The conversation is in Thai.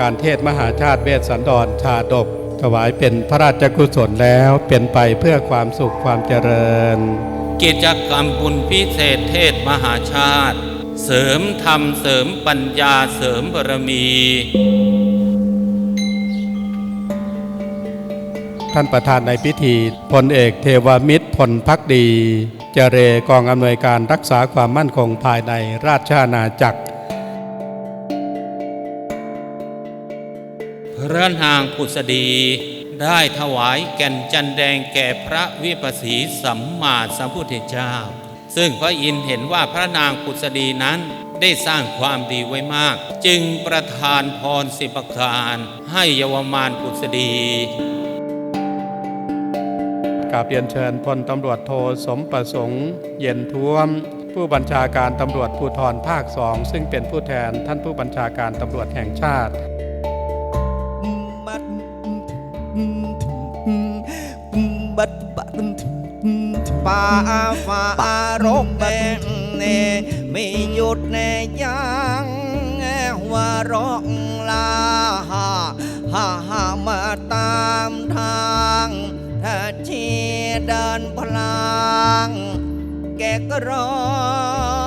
การเทศมหาชาติเวสสันดรชาดก ถวายเป็นพระราชกุศลแล้วเป็นไปเพื่อความสุขความเจริญ กิจกรรมบุญพิเศษเทศมหาชาติ เสริมธรรมเสริมปัญญาเสริมบารมีท่านประธานในพิธีพลเอกเทวมิตรพลพักดี เจเรกองอำนวยการรักษาความมั่นคงภายในราชอาณาจักร พระนางผุษดีได้ถวายแก่นจันแดงแก่พระวิปัสสีสัมมาสัมพุทธเจ้า ซึ่งพระอินทร์เห็นว่าพระนางผุษดีนั้นได้สร้างความดีไว้มาก จึงประทานพรสิบประการให้เยาวมานผุษดีกราบเรียนเชิญพลตำรวจโทสมประสงค์ เย็นท้วม ผู้บัญชาการตำรวจภูธรภาคสองซึ่งเป็นผู้แทนท่านผู้บัญชาการตำรวจแห่งชาติ บัดบัดป่าฝ่ารกแดงเนไม่หยุดแน่ยังหัว่ารอกลาหาหาหามาตามทางถ้าชีเดินพลาง แกก็ร้อง